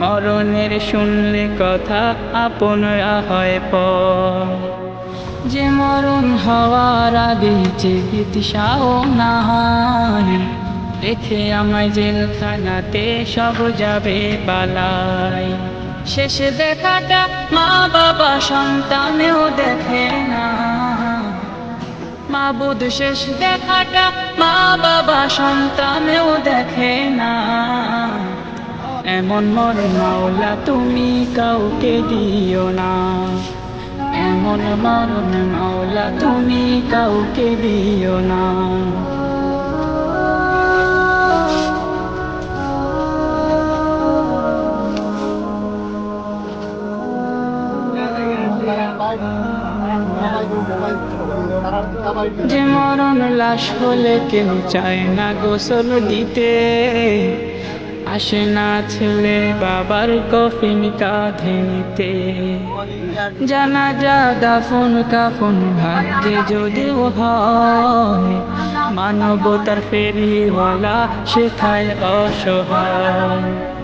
মরণের শুনলে কথা আপনরা হয় পর। যে মরণ হওয়ার আগে যে চিকিৎসাও না হয় রেখে আমায় জেলখানাতে সব যাবে বালাই শেষে দেখাটা মা বাবা সন্তানেও মা বুধ শেষ দেখাটা মা বাবা সন্তানেও দেখে না। এমন মর মাওলা তুমি কাউকে দিও না। এমন মরণ মাওলা তুমি কাউকে দিও না। যে মরণ লাশ হলে কেউ চায় না গোসল দিতে। আসে না ছেলে বাবার কফিন কাঁধে নিতে। জানা যা দাফন কাফন ভাগ্যে যদিও হয়, মানবতার ফেরিওয়ালা শেখায় অসহায়।